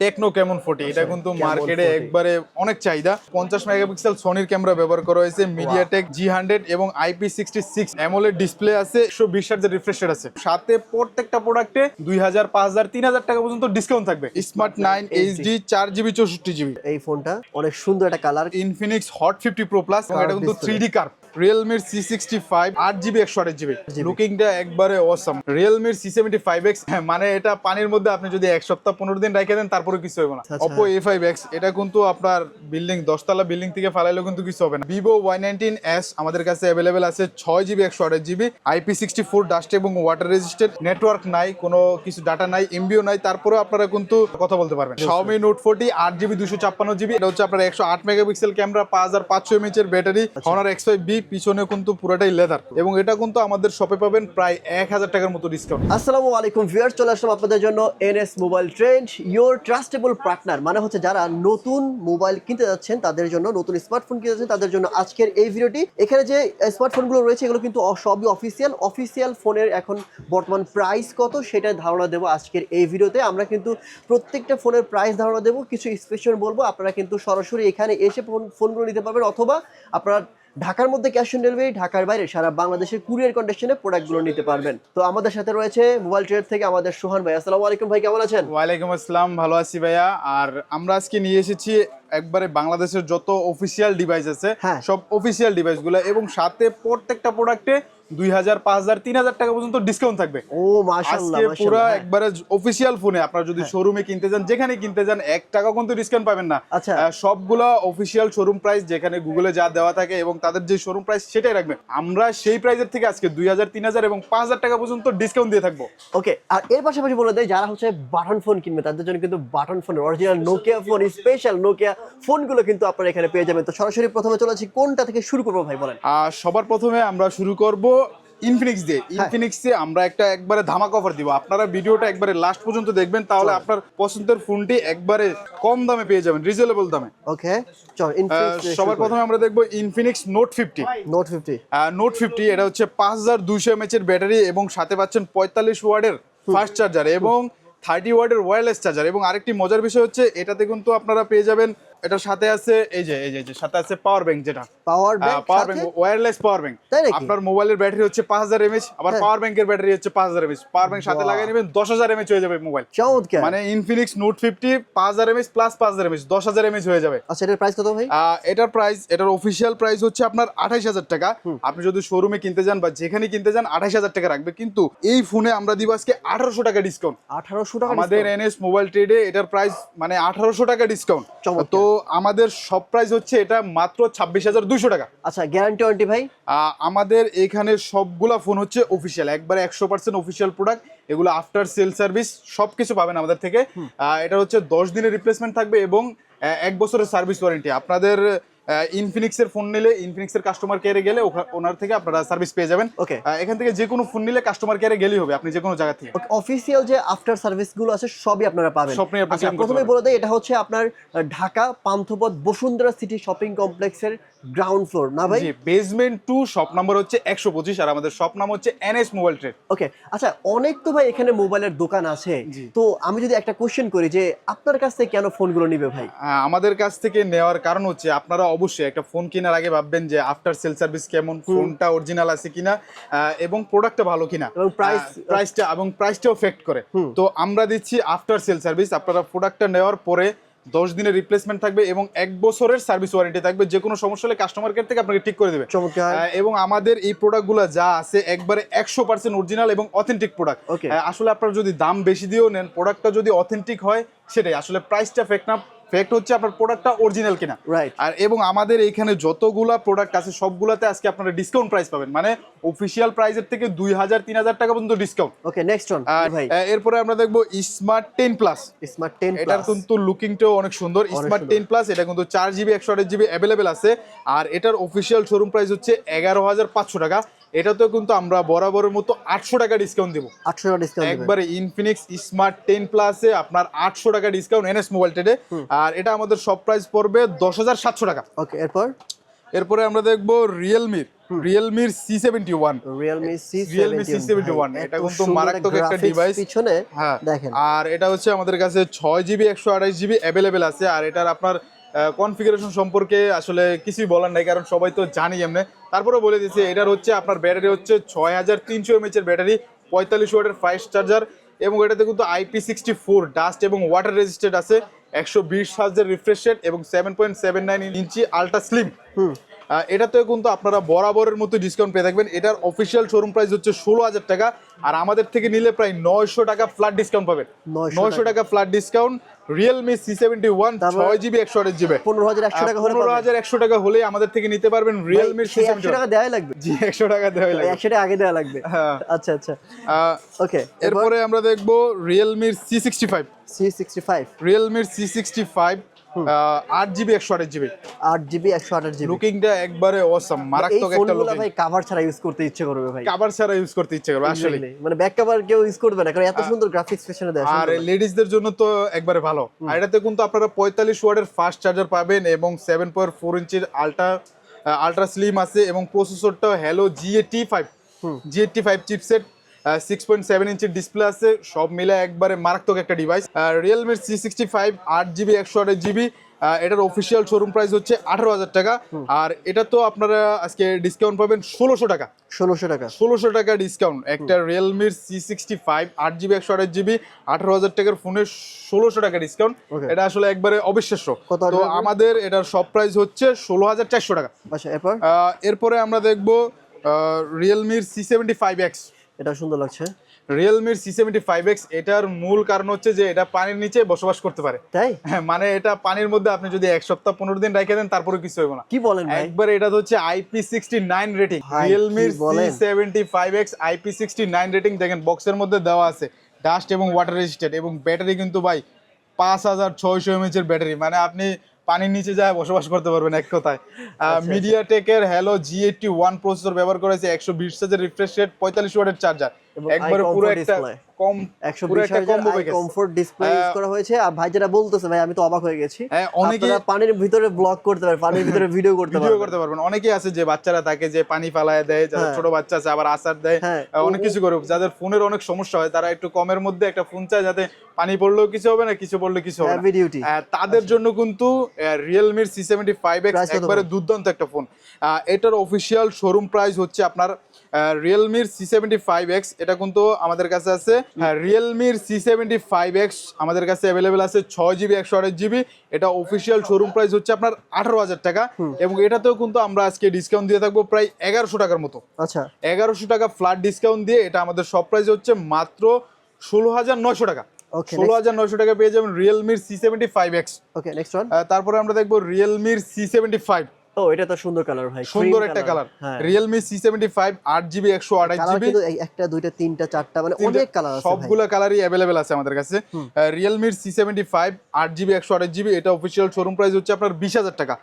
Techno কেমন forty? এটা কিন্তু মার্কেটে একবারে অনেক চাহিদা। পঞ্চাশ মেগাপিক্সেল সোনির ক্যামেরা ব্যবহার করা হয়েছে মিডিয়াটেক জি হান্ড্রেড এবং IP sixty six AMOLED display আছে। একশো বিশ হাজার রিফ্রেশ আছে। সাথে প্রত্যেকটা প্রোডাক্টে দুই হাজার পাঁচ হাজার তিন হাজার টাকা পর্যন্ত ডিসকাউন্ট থাকবে। স্মার্ট নাইন এইচডি চার জিবি চৌষট্টি জিবি এই ফোনটা অনেক সুন্দর একটা colour Infinix hot fifty pro plus এটা কিন্তু থ্রি ডি কার্ভ রিয়েলমির সি সিক্সটি ফাইভ আট জিবি একশো আট জিবি লুকিংটা একবারে অসম রিয়েলমির সি সেভেন্টি ফাইভ এক্স মানে এটা পানির মধ্যে আপনি যদি এক সপ্তাহ পনেরো দিন রেখে দেন তারপরে কিছু হবে না। অপো এ ফাইভ এক্স এটা কিন্তু আপনার বিল্ডিং দশতলা বিল্ডিং থেকে ফালাইলেও কিন্তু কিছু হবে না। ভিভো ওয়াই নাইনটিন এস আমাদের কাছে অ্যাভেলেবেল আছে ছয় জিবি একশো আট GB IP sixty four dust এবং ওয়াটার রেজিস্টেড নেটওয়ার্ক নাই কোনো কিছু ডাটা নাই এমবিও নাই তারপরে আপনারা কিন্তু কথা বলতে পারবেন। Xiaomi নোট ফোর্টি আট জিবি দুশো ছাপ্পান্ন জিবি এটা হচ্ছে আপনার একশো আট মেগাপিক্সেল ক্যামেরা পাঁচ হাজার পাঁচশো এমএচ এর battery Honor X five B পিছনে কিন্তু পুরোটাই লেদার এবং এটা কিন্তু আমাদের শপে পাবেন প্রায় এক হাজার টাকার মতো ডিসকাউন্ট আসসালামু আলাইকুম ভিউয়ার চলে আসলাম আপনাদের জন্য NS mobile trend your trustable partner মানে হচ্ছে যারা নতুন মোবাইল কিনতে যাচ্ছেন, তাদের জন্য, নতুন স্মার্টফোন কিনতে যাচ্ছেন, তাদের জন্য আজকের এই ভিডিওটি। এখানে যে স্মার্টফোনগুলো রয়েছে, এগুলো কিন্তু সবই অফিসিয়াল অফিসিয়াল ফোনের এখন বর্তমান প্রাইস কত সেটা ধারণা দেবো আজকের এই ভিডিওতে। আমরা কিন্তু প্রত্যেকটা ফোনের প্রাইস ধারণা দেবো। কিছু স্পেশাল বলব, আপনারা কিন্তু সরাসরি এখানে এসে ফোন ফোনগুলো নিতে পারবেন, অথবা আপনারা ঢাকার মধ্যে ক্যাশ অন ডেলিভারি ঢাকার বাইরে সারা বাংলাদেশের কুরিয়ার কন্ডিশনে প্রোডাক্টগুলো নিতে পারবেন। তো আমাদের সাথে রয়েছে মোবাইল ট্রেড থেকে আমাদের সোহান ভাই। আসসালামু আলাইকুম ভাই কেমন আছেন? ওয়ালাইকুম আসসালাম ভালো আছি ভাইয়া। আর আমরা আজকে নিয়ে এসেছি একবারে বাংলাদেশের যত অফিসিয়াল ডিভাইস আছে হ্যাঁ। সব অফিসিয়াল ডিভাইসগুলো এবং সাথে প্রত্যেকটা প্রোডাক্টে দুই হাজার পাঁচ হাজার তিন হাজার টাকা পর্যন্ত ডিসকাউন্ট থাকবে। ও মাশাআল্লাহ পুরো হ্যাঁ। একবারে অফিসিয়াল ফোনে আপনারা যদি শোরুমে কিনতে যান যেখানে কিনতে যান এক টাকা কিন্তু ডিসকাউন্ট পাবেন না। আচ্ছা। আহ, অফিসিয়াল শোরুম প্রাইস যেখানে গুগলে যা দেওয়া থাকে এবং তাদের যে শোরুম প্রাইস সেটাই রাখবেন। আমরা সেই প্রাইসের থেকে আজকে দুই হাজার তিন হাজার এবং পাঁচ হাজার টাকা পর্যন্ত ডিসকাউন্ট দিয়ে থাকব। ওকে আর এর পাশাপাশি বলে দেয় যারা হচ্ছে বাটন ফোন কিনবে তাদের জন্য কিন্তু button phone original Nokia phone special Nokia ফোনগুলো কিন্তু আপনারা এখানে পেয়ে যাবেন। তো সরাসরি প্রথমে চলে আসি কোনটা থেকে শুরু করব ভাই বলেন? আর সবার প্রথমে আমরা শুরু করব ইনফিনিক্স দিয়ে। ইনফিনিক্সে আমরা একটা একবারে ধামাক অফার দিব। আপনারা ভিডিওটা একবারে লাস্ট পর্যন্ত দেখবেন তাহলে আপনার পছন্দের ফোনটি একবারে কম দামে পেয়ে যাবেন রিজনেবল দামে। ওকে চল সবার প্রথমে আমরা দেখব Infinix note fifty note fifty note fifty এটা হচ্ছে পাঁচ হাজার দুইশো এমএচ এর ব্যাটারি এবং সাথে পাচ্ছেন পঁয়তাল্লিশ ওয়ার্ডের ফাস্ট চার্জার এবং থার্টি ওয়ার্ডের ওয়্যারলেস চার্জার এবং আরেকটি মজার বিষয় হচ্ছে এটাতে কিন্তু আপনারা পেয়ে যাবেন এটার সাথে আছে এই যে এই যে সাথে আছে পাওয়ার ব্যাংক যেটা। Power bank power bank wireless power bank তাই নাকি? আপনার মোবাইলের ব্যাটারি হচ্ছে পাঁচ হাজার এমএচ আবার। পাওয়ার ব্যাংকের ব্যাটারি হচ্ছে পাঁচ হাজার এমএচ পাওয়ার ব্যাংক সাথে। লাগিয়ে নেবেন দশ হাজার এমএচ হয়ে যাবে মোবাইল চমৎকার। মানে ইনফিনিক্স নোট ফিফটি পাঁচ হাজার এমএচ প্লাস পাঁচ হাজার এমএচ দশ হাজার এমএচ হয়ে যাবে। আচ্ছা এটার প্রাইস কত ভাই? এটার প্রাইস এটার অফিসিয়াল প্রাইস হচ্ছে আপনার আঠাইশ হাজার টাকা। আপনি যদি শোরুমে কিনতে যান বা যেখানে কিনতে যান আঠাইশ হাজার টাকা রাখবে। কিন্তু এই ফোনে আমরা দিব আজকে আঠারোশো টাকা ডিসকাউন্ট আঠারোশো টাকা আমাদের এনএস মোবাইল ট্রেডে এটার প্রাইস মানে আঠারোশো টাকা ডিসকাউন্ট। তো আমাদের সব প্রাইস হচ্ছে এটা মাত্র ছাব্বিশ হাজার দুইশো টাকা। আচ্ছা গ্যারান্টি ওয়ারেন্টি ভাই? আমাদের এখানে সবগুলা ফোন হচ্ছে অফিসিয়াল একবারে একশো পার্সেন্ট অফিসিয়াল প্রোডাক্ট এগুলো আফটার সেল সার্ভিস সব কিছু পাবেন আমাদের থেকে। এটা হচ্ছে দশ দিনের রিপ্লেসমেন্ট থাকবে এবং এক বছরের সার্ভিস ওয়ারেন্টি আপনাদের ইনফিনিক্সের ফোন নিলে ইনফিনিক্সের কাস্টমার কেয়ারে গেলে ওনার থেকে আপনারা সার্ভিস পেয়ে যাবেন। ওকে এখান থেকে যে কোনো ফোন নিলে কাস্টমার কেয়ারে গেলেই হবে আপনি যে কোনো জায়গা থেকে। অফিসিয়াল যে আফটার সার্ভিসগুলো আছে সবই আপনারা পাবেন। আচ্ছা প্রথমে। বলে দেয় এটা হচ্ছে আপনার ঢাকা পান্থপথ বসুন্ধরা সিটি শপিং কমপ্লেক্সের গ্রাউন্ড ফ্লোর না ভাই? জি বেসমেন্ট টু শপ নাম্বার হচ্ছে একশো পঁচিশ আর আমাদের শপ নাম হচ্ছে এনএস মোবাইল ট্রেড ওকে আচ্ছা অনেক তো ভাই এখানে মোবাইলের দোকান আছে। তো আমি যদি একটা কোশ্চেন করি যে আপনার কাছ থেকে কেন ফোনগুলো নিবে ভাই? আমাদের কাছ থেকে নেওয়ার কারণ হচ্ছে আপনারা অবশ্যই একটা ফোন কেনার আগে ভাববেন যে আফটার সেল সার্ভিস কেমন ফোনটা অরিজিনাল আছে কিনা এবং প্রোডাক্টটা ভালো কিনা। এবং প্রাইস প্রাইসটা এবং প্রাইসটাও ফেক্ট করে। তো আমরা দিচ্ছি আফটার সেল সার্ভিস আপনারা প্রোডাক্টটা নেওয়ার পরে দশ দিনের রিপ্লেসমেন্ট থাকবে এবং এক বছরের সার্ভিস ওয়ারেন্টি থাকবে যে কোনো সমস্যা হলে কাস্টমার কেয়ার থেকে আপনাকে ঠিক করে দেবে। এবং আমাদের এই প্রোডাক্টগুলো যা আছে একবারে একশো পার্সেন্ট অরিজিনাল এবং অথেন্টিক প্রোডাক্ট. আসলে আপনার যদি দাম বেশি দিয়েও নেন প্রোডাক্টটা যদি অথেন্টিক হয় সেটাই। আসলে প্রাইসটা ফেক না ফেক্ট হচ্ছে আপনার প্রোডাক্টটা অরিজিনাল কিনা। রাইট আর এবং আমাদের এইখানে যতগুলা প্রোডাক্ট আছে সবগুলাতে আজকে আপনারা ডিসকাউন্ট প্রাইস পাবেন। মানে অফিসিয়াল প্রাইসের থেকে দুই হাজার তিন হাজার টাকা পর্যন্ত ডিসকাউন্ট ওকে নেক্সট ওয়ান ভাই। এরপরে আমরা দেখব smart ten plus smart ten এটার কিন্তু লুকিংটাও অনেক সুন্দর। স্মার্ট টেন প্লাস এটা কিন্তু চার জিবি একশো আঠাশ জিবি অ্যাভেলেবেল আছে। আর এটার অফিসিয়াল শোরুম প্রাইস হচ্ছে এগারো হাজার পাঁচশো টাকা। এটাতেও কিন্তু আমরা বরাবরের মতো আটশো টাকা ডিসকাউন্ট দেবো। আটশো টাকা ডিসকাউন্ট একবারে ইনফিনিক্স স্মার্ট টেন প্লাসে আপনার আটশো টাকা ডিসকাউন্ট এনএস মোবাইল ট্রেডে আর এটা আমাদের সব প্রাইস পড়বে দশ হাজার সাতশো টাকা। ওকে এরপর? এরপরে আমরা দেখব রিয়েলমির রিয়েলমির C seventy one Realme C Realme C71 এটা কিন্তু মারাত্মক একটা device। পিছনে হ্যাঁ। দেখেন। আর এটা হচ্ছে আমাদের কাছে ছয় জিবি একশো আঠাশ জিবি অ্যাভেলেবেল আছে। আর এটার আপনার কনফিগারেশন সম্পর্কে আসলে কিছুই বলার নাই কারণ সবাই তো জানি এমনি। তারপরে বলে দিচ্ছি এটার হচ্ছে আপনার ব্যাটারি হচ্ছে ছয় হাজার তিনশো এমএচ এর ব্যাটারি পঁয়তাল্লিশ ওয়াটের ফাইভ চার্জার এবং এটাতে কিন্তু আইপি সিক্সটি ফোর ডাস্ট এবং ওয়াটার রেজিস্টেড আছে একশো বিশ হাজার রিফ্রেশ রেট এবং seven point seven nine inch ultra slim এটাতে কিন্তু আপনারা বরাবরের মতো ডিসকাউন্ট পেয়ে থাকবেন। এটার অফিসিয়াল শোরুম প্রাইস হচ্ছে ষোলো হাজার টাকা আর আমাদের থেকে নিলে প্রায় নয়শো টাকা ফ্ল্যাট ডিসকাউন্ট পাবেন। নয়শো টাকা। Flat discount Realme C seventy one ছয় জিবি একশো আট জিবি পনেরো হাজার একশো টাকা হলে পনেরো হাজার একশো টাকা হলে আমাদের থেকে নিতে পারবেন রিয়েলমি সি একশো টাকা দেওয়াই লাগবে। জি একশো টাকা দেওয়াই লাগবে। একশো টাকা আগে দেওয়া লাগবে। হ্যাঁ। আচ্ছা আচ্ছা। ওকে এরপরে আমরা দেখব রিয়েলমির C sixty five C sixty five রিয়েলমির C sixty five আট জিবি একশো আট জিবি আট জিবি একশো আঠাশ জিবি লুকিংটা একবারে অসম মারাত্মক একটা লুকিং ভাই কাভার ছাড়া ইউজ করতে ইচ্ছে করবে ভাই। কাবার ছাড়া ইউজ করতে ইচ্ছে করবে আসলে মানে ব্যাক কভার কেউ ইউজ করবে না কারণ এত সুন্দর গ্রাফিক্স পেছনে দেয় আর লেডিসদের জন্য তো একবারে ভালো। আর এটাতে কিন্তু আপনারা পঁয়তাল্লিশ ওয়ার্ডের ফাস্ট চার্জার পাবেন এবং সেভেন পয়েন্ট ফোর ইঞ্চির আলট্রা আলট্রা স্লিম আছে এবং প্রসেসরটা Helio G eighty five G eighty five chipset six point seven ইঞ্চির ডিসপ্লে আছে সব মিলে একবারে মারাত্মক একটা ডিভাইস রিয়েলমির সি সিক্সটি ফাইভ আট জিবি একশো আঠাশ জিবি এটার অফিসিয়াল শোরুম প্রাইস হচ্ছে আঠারো হাজার টাকা। আর এটা তো আপনারা আজকে ডিসকাউন্ট পাবেন ষোলোশো টাকা। ষোলোশো টাকা। ষোলোশো টাকা ডিসকাউন্ট একটা রিয়েলমির সি সিক্সটি ফাইভ আট জিবি একশো আঠাশ জিবি আঠারো হাজার টাকার ফোনে ষোলোশো টাকা ডিসকাউন্ট. এটা আসলে একবারে অবিশ্বাস্য। তো আমাদের এটার সব প্রাইস হচ্ছে ষোলো হাজার চারশো টাকা। আচ্ছা এরপর? এরপরে আমরা দেখব রিয়েলমির সি সেভেন্টি ফাইভ এক্স এটা সুন্দর লাগছে। রিয়েলমির সি সেভেন্টি ফাইভ এক্স এটার মূল কারণ হচ্ছে যে এটা পানির নিচে বসবাস করতে পারে। তাই? হ্যাঁ মানে এটা পানির মধ্যে আপনি যদি এক সপ্তাহ পনেরো দিন রেখে দেন তারপরে কিছু হবে না। কি বলেন ভাই? একবার এটা হচ্ছে IP sixty nine rating রিয়েলমির C seventy five X IP sixty nine rating দেখেন বক্সের মধ্যে দেওয়া আছে। ডাস্ট এবং ওয়াটার রেজিস্টেড এবং ব্যাটারি কিন্তু ভাই পাঁচ হাজার ছয়শো এমএচ এর ব্যাটারি মানে আপনি পানির নিচে যায় বসবাস করতে পারবেন এক কথায়। মিডিয়াটেকের মিডিয়া টেকের Helio G eighty one processor ব্যবহার করেছে একশো বিশ রিফ্রেশ রেট পঁয়তাল্লিশ ওয়াটের চার্জার একবারে পুরো একটা কম পুরো একটা হাজার combo package comfort display use করা হয়েছে। আর ভাই যেটা বলতেছে ভাই আমি তো অবাক হয়ে গেছি। আপনারা পানির ভিতরে ব্লগ করতে পারেন পানির ভিতরে ভিডিও করতে ভিডিও করতে পারবেন। অনেকে আছে যে বাচ্চারা থাকে যে পানি ফালায় দেয় যাদের হ্যাঁ। ছোট বাচ্চা আছে আবার আসার দেয়। হ্যাঁ। অনেক কিছু করে। যাদের ফোনের অনেক সমস্যা হয় তারা একটু কমের মধ্যে একটা ফোন চায় যাতে পানি পড়লেও কিছু হবে না কিছু পড়লে কিছু হবে না। তাদের জন্য কিন্তু রিয়েলমির সি সেভেন্টি ফাইভ এক্স একবারে দুর্দান্ত একটা ফোন এটার অফিসিয়াল শোরুম প্রাইস হচ্ছে আপনার রিয়েলমির সি সেভেন্টি ফাইভ এক্স এটা কিন্তু আমাদের কাছে আছে। রিয়েলমির সি সেভেন্টি ফাইভ এক্স আমাদের কাছে অ্যাভেলেবেল আছে ছয় জিবি একশো আঠাশ জিবি এটা অফিসিয়াল শোরুম প্রাইস হচ্ছে আপনার আঠারো হাজার টাকা। এবং এটাতেও কিন্তু আমরা আজকে ডিসকাউন্ট দিয়ে থাকব প্রায় এগারোশো টাকার মতো। আচ্ছা। এগারোশো টাকা ফ্ল্যাট ডিসকাউন্ট দিয়ে এটা আমাদের সব প্রাইস হচ্ছে মাত্র ষোলো হাজার নয়শো টাকা। ষোলো হাজার নয়শো টাকা পেয়ে যাবেন রিয়েলমির C seventy five X okay next one তারপরে আমরা দেখব রিয়েলমির সি সেভেন্টি ফাইভ ও এটা তো সুন্দর কালার ভাই সুন্দর একটা কালার হ্যাঁ। জিবি একশো আঠাশ জিবি একটা দুইটা তিনটা চারটা মানে অনেক কালার আছে ভাই। সবগুলো কালারই অ্যাভেলেবেল আছে আমাদের কাছে। জিবি একশো আঠাশ জিবি এটা অফিসিয়াল শোরুম প্রাইস হচ্ছে আপনার বিশ হাজার টাকা।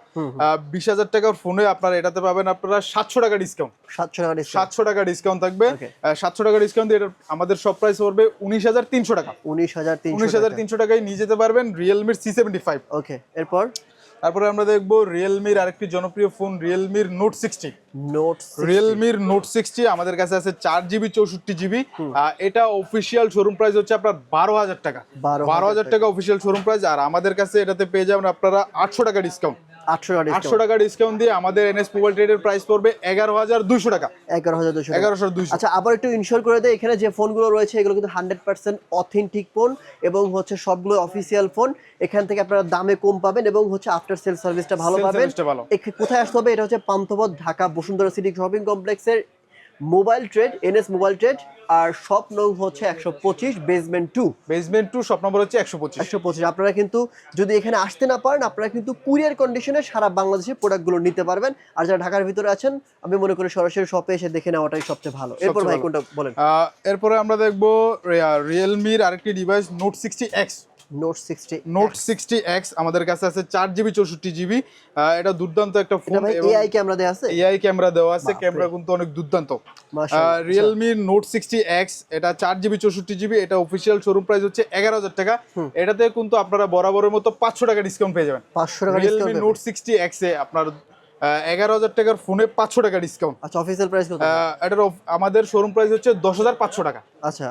বিশ হাজার টাকার ফোনে আপনার এটাতে পাবেন আপনারা সাতশো টাকা ডিসকাউন্ট সাতশো টাকা ডিসকাউন্ট সাতশো টাকা ডিসকাউন্ট থাকবে। Okay. সাতশো টাকা ডিসকাউন্ট দিয়ে এটা আমাদের সব প্রাইস পড়বে উনিশ হাজার তিনশো টাকা। উনিশ হাজার উনিশ তিনশো হাজার তিনশো টাকায় নিয়ে যেতে পারবেন সেভেন্টি ফাইভ ওকে এরপর? তারপরে আমরা দেখব রিয়েলমির আরেকটি জনপ্রিয় ফোন রিয়েলমির নোট সিক্সটি নোট রিয়েলমির নোট সিক্সটি আমাদের কাছে আছে চার জিবি চৌষট্টি জিবি এটা অফিসিয়াল শোরুম প্রাইস হচ্ছে আপনার বারো হাজার টাকা। বারো হাজার টাকা অফিসিয়াল শোরুম প্রাইস আর আমাদের কাছে এটাতে পেয়ে যাবেন আপনারা আটশো টাকা ডিসকাউন্ট আটশো টাকা ডিসকাউন্ট দিয়ে আমাদের এনএস মোবাইল ট্রেডের প্রাইস পড়বে এগারো হাজার দুশো টাকা। এগারো হাজার দুশো এগারোশো দুশো আচ্ছা আবার একটু ইনশোর করে দেয় এখানে যে ফোনগুলো রয়েছে এগুলো কিন্তু হান্ড্রেড পার্সেন্ট অথেন্টিক ফোন এবং হচ্ছে সবগুলো অফিসিয়াল ফোন এখান থেকে আপনারা দামে কম পাবেন এবং হচ্ছে আফটার সেল সার্ভিসটা ভালো পাবেন। কোথায় আসতে হবে? এটা হচ্ছে পান্থপথ ঢাকা বসুন্ধরা সিটি শপিং কমপ্লেক্সের mobile trade NS mobile trade আর শপ নং হচ্ছে একশো পঁচিশ basement two basement two shop number হচ্ছে একশো পঁচিশ। একশো পঁচিশ। আপনারা কিন্তু যদি এখানে আসতে না পারেন আপনারা কিন্তু কুরিয়ার কন্ডিশনে সারা বাংলাদেশে প্রোডাক্টগুলো নিতে পারবেন। আর যারা ঢাকার ভিতরে আছেন আমি মনে করি সরাসরি শপে এসে দেখে নেওয়াটাই সবচেয়ে ভালো। এরপর ভাই কোনটা বলেন? এরপরে আমরা দেখব রিয়েলমির আরেকটি device note sixty X note sixty note sixty X আমাদের কাছে আছে চার জিবি চৌষট্টি জিবি। এটা দুর্দান্ত একটা ফোন এআই ক্যামেরা দেওয়া আছে? এআই ক্যামেরা দেওয়া আছে। ক্যামেরা কিন্তু অনেক দুর্দান্ত। রিয়েলমি নোট সিক্সটি এক্স এটা চার জিবি চৌষট্টি জিবি এটা অফিসিয়াল শোরুম প্রাইস হচ্ছে এগারো হাজার টাকা। এটাতে কিন্তু আপনারা বরাবরের মতো পাঁচশো টাকা ডিসকাউন্ট পেয়ে যাবেন। পাঁচশো টাকা রিয়েলমি নোট সিক্সটি এক্স এ আপনার এগারো হাজার টাকার ফোনে পাঁচশো টাকা ডিসকাউন্ট আচ্ছা অফিসিয়াল প্রাইস এটার আমাদের শোরুম প্রাইস হচ্ছে দশ হাজার পাঁচশো টাকা। আচ্ছা।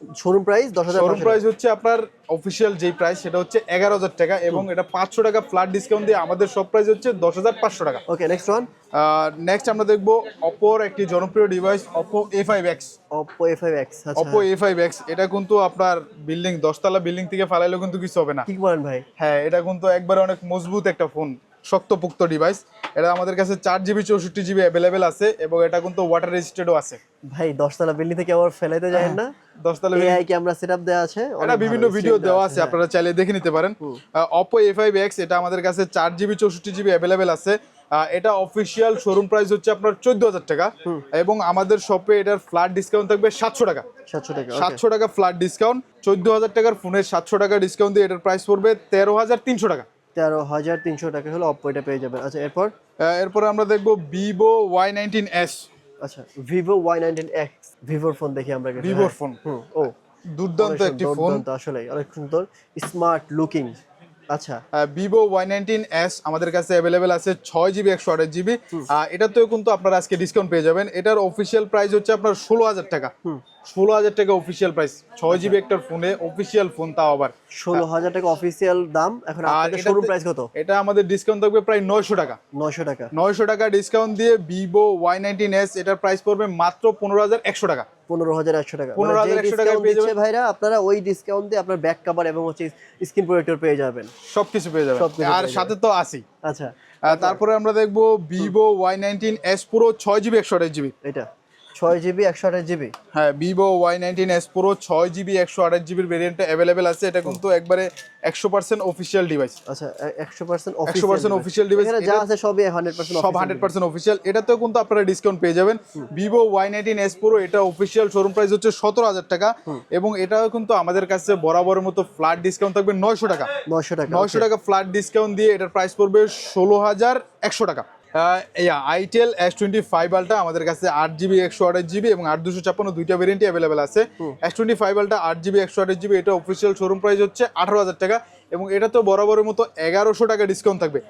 শোরুম প্রাইস দশ হাজার শোরুম প্রাইস হচ্ছে আপনার অফিসিয়াল যেই প্রাইস সেটা হচ্ছে এগারো হাজার টাকা এবং এটা পাঁচশো টাকা ফ্ল্যাট ডিসকাউন্ট দিয়ে আমাদের সব প্রাইস হচ্ছে দশ হাজার পাঁচশো টাকা। ওকে নেক্সট ওয়ান নেক্সট আমরা দেখব অপোর একটি জনপ্রিয় device Oppo A five X Oppo A five X Oppo A five X এটা কিন্তু আপনার বিল্ডিং দশতলা বিল্ডিং থেকে ফালাইলেও কিন্তু কিছু হবে না। কি বলেন ভাই? হ্যাঁ এটা কিন্তু একবারে অনেক মজবুত একটা ফোন শক্তপোক্ত ডিভাইস এটা আমাদের কাছে চার জিবি চৌষট্টি জিবি অ্যাভেলেবেল আছে এবং এটা কিন্তু ওয়াটার রেজিস্টেডও আছে। ভাই দশতলা বিল্ডিং থেকে আবার ফেলাইতে যায় না। দশতলা সেটআপ দেওয়া আছে। এটা বিভিন্ন ভিডিও দেওয়া আছে হ্যাঁ। আপনারা চাইলে দেখে নিতে পারেন। এটা আমাদের কাছে চার জিবি চৌষট্টি জিবি অ্যাভেলেবেল আছে। এটা অফিসিয়াল শোরুম প্রাইস হচ্ছে আপনার চোদ্দ হাজার টাকা এবং আমাদের শপে এটার ফ্ল্যাট ডিসকাউন্ট থাকবে সাতশো টাকা। সাতশো টাকা সাতশো টাকা ফ্ল্যাট ডিসকাউন্ট চোদ্দ হাজার টাকার ফোনের সাতশো টাকা ডিসকাউন্ট দিয়ে এটার প্রাইস পড়বে তেরো হাজার তিনশো টাকা। তেরো হাজার তিনশো টাকা হলো অপো এটা পেয়ে যাবেন। আচ্ছা এরপর? এরপরে আমরা দেখব ভিভো ওয়াই নাইনটিন এস আচ্ছা ভিভো ওয়াই নাইনটিন এক্স ভিভোর ফোন দেখি আমরা ভিভোর হ্যাঁ। ফোন ও। দুর্দান্ত একটি ফোন আসলে অনেক সুন্দর স্মার্ট লুকিং আচ্ছা। ভিভো ওয়াই নাইনটিন এস আমাদের কাছে অ্যাভেলেবেল আছে ছয় জিবি একশো আঠাশ জিবি এটাতেও কিন্তু আপনারা আজকে ডিসকাউন্ট পেয়ে যাবেন। এটার অফিসিয়াল প্রাইস হচ্ছে আপনার ষোলো হাজার টাকা। ষোলো হাজার টাকা অফিসিয়াল প্রাইস ছয় জিবি একটা ফোনে অফিসিয়াল ফোন তাও আবার। ষোলো হাজার টাকা অফিসিয়াল দাম এখন শোরুম প্রাইস কত? এটা আমাদের ডিসকাউন্ট থাকবে প্রায় নয়শো টাকা। নয়শো টাকা। নয়শো টাকা ডিসকাউন্ট দিয়ে ভিভো ওয়াই নাইনটিন এস এটার প্রাইস পড়বে মাত্র পনেরো হাজার একশো টাকা। পনেরো হাজার একশো টাকা। 15,100 টাকায় পেয়ে দিচ্ছে যাবেন। ভাইরা আপনারা ওই ডিসকাউন্ট দিয়ে আপনার ব্যাক কভার এবং হচ্ছে স্ক্রিন প্রোটেক্টর পেয়ে যাবেন। সবকিছু পেয়ে যাবেন। আর সাথে তো আসি আচ্ছা। তারপরে আমরা দেখব ভিভো ওয়াই নাইনটিন এস পুরো ছয় জিবি একশো আঠাশ জিবি এটা। ছয় জিবি একশো আঠাশ জিবি? হ্যাঁ ভিভো ওয়াই নাইনটিন এস পুরো ছয় জিবি একশো আঠাশ জিবির ভেরিয়েন্টটা অ্যাভেলেবেল আছে। এটা কিন্তু একবারে একশো পার্সেন্ট অফিসিয়াল ডিভাইস আচ্ছা একশো পার্সেন্ট 100% official device, এখানে যা আছে সবই হান্ড্রেড পার্সেন্ট সব হান্ড্রেড পার্সেন্ট অফিসিয়াল এটাতেও কিন্তু আপনারা ডিসকাউন্ট পেয়ে যাবেন। ভিভো ওয়াই নাইনটিন এস পুরো এটা অফিসিয়াল শোরুম প্রাইস হচ্ছে সতেরো হাজার টাকা। এবং এটাও কিন্তু আমাদের কাছে বরাবরের মতো ফ্ল্যাট ডিসকাউন্ট থাকবে নয়শো টাকা। নয়শো টাকা নয়শো টাকা ফ্ল্যাট ডিসকাউন্ট দিয়ে এটার প্রাইস পড়বে ষোলো হাজার একশো টাকা। আইটেল এস টোয়েন্টি ফাইভ আলটা আমাদের কাছে আট জিবি একশো আঠাশ জিবি এবং আট দুশো ছাপ্পান্ন দুইটা ভেরিয়েন্টই অ্যাভেলেবেল আছে। এস টোয়েন্টি ফাইভ আলটা আট জিবি একশো আঠাশ জিবি এটা অফিসিয়াল শোরুম প্রাইস হচ্ছে আঠারো হাজার টাকা এবং এটা তো বরাবরের মতো এগারোশো টাকা ডিসকাউন্ট থাকবে।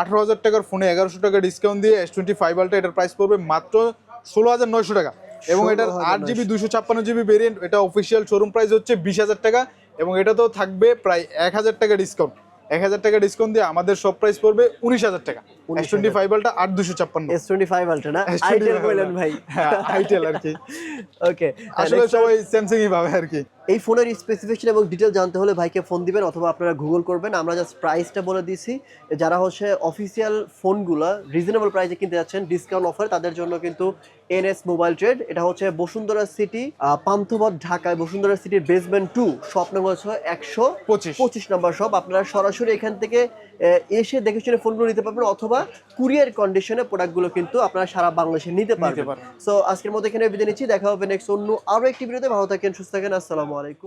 আঠারো হাজার টাকার ফোনে এগারোশো টাকা ডিসকাউন্ট দিয়ে এস টোয়েন্টি ফাইভ আলটা এটার প্রাইস পড়বে মাত্র ষোলো হাজার নয়শো টাকা এবং এটার আট জিবি দুশো ছাপ্পান্ন জিবি ভেরিয়েন্ট এটা অফিসিয়াল শোরুম প্রাইস হচ্ছে বিশ হাজার টাকা এবং এটা তো থাকবে প্রায় এক হাজার টাকা ডিসকাউন্ট এক হাজার টাকা ডিসকাউন্ট দিয়ে আমাদের সব প্রাইস পড়বে উনিশ হাজার টাকা। এস টোয়েন্টি ফাইভ আলটা আট দুশো ছাপ্পান্ন। এস টোয়েন্টি ফাইভ না? আইটেল বললেন ভাই। হ্যাঁ আইটেল আর কি। ওকে আসলে সবাই স্যামসাংই পাবে আর কি। এই ফোনের স্পেসিফিকেশন এবং ডিটেল জানতে হলে ভাইকে ফোন দিবেন অথবা আপনারা গুগল করবেন। আমরা জাস্ট প্রাইসটা বলে দিছি যারা হচ্ছে অফিসিয়াল ফোনগুলো রিজনেবল প্রাইসে কিনতে যাচ্ছেন ডিসকাউন্ট অফার তাদের জন্য কিন্তু এনএস মোবাইল ট্রেড এটা হচ্ছে বসুন্ধরা সিটি পান্থপথ ঢাকায় বসুন্ধরা সিটির বেসমেন্ট টু শপ নম্বর হচ্ছে একশো পঁচিশ। নম্বর শপ আপনারা সরাসরি এখান থেকে এসে দেখে শুনে ফোনগুলো নিতে পারবেন অথবা কুরিয়ার কন্ডিশনে প্রোডাক্টগুলো কিন্তু আপনারা সারা বাংলাদেশে নিতে পারবেন। সো আজকের মতো এখানে বিদায় নিচ্ছি। দেখা হবে নেক্সট অন্য আরও একটি ভিডিওতে ভালো থাকেন সুস্থ থাকেন। আসসালামু আলাইকুম